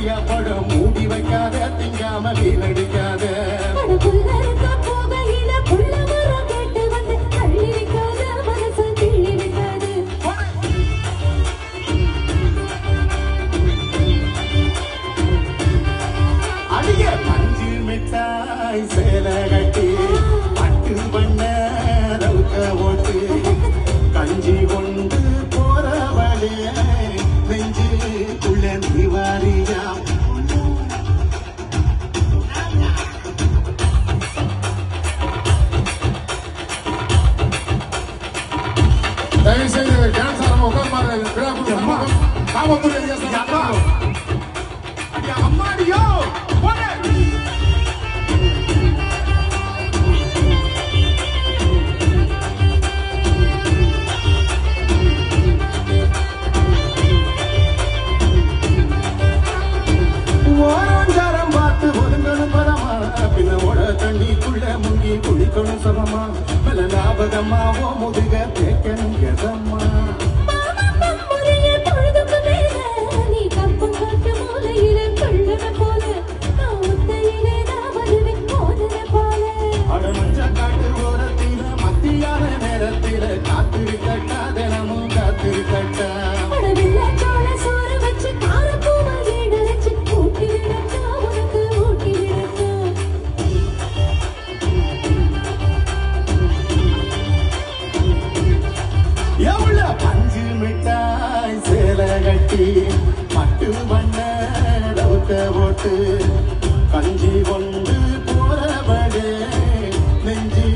கொய்யாப்பழம் மூடி வைக்காத திங்காம வீலடிக்காத சேலை கட்டி பட்டு பண்ண ஓட்டு. கஞ்சி கொண்டு போற வழிய Deben Vamos, தண்ணிக்குள்ள குளிக்கணும் சமமா பல ஞாபகமா ஓ முதுக தேக்கணும் எதம்மா பஞ்சு மிட்டாய் சேலை கட்டி பட்டு வண்ண தவுத்த போட்டு கஞ்சி கொண்டு போறவடே நெஞ்சி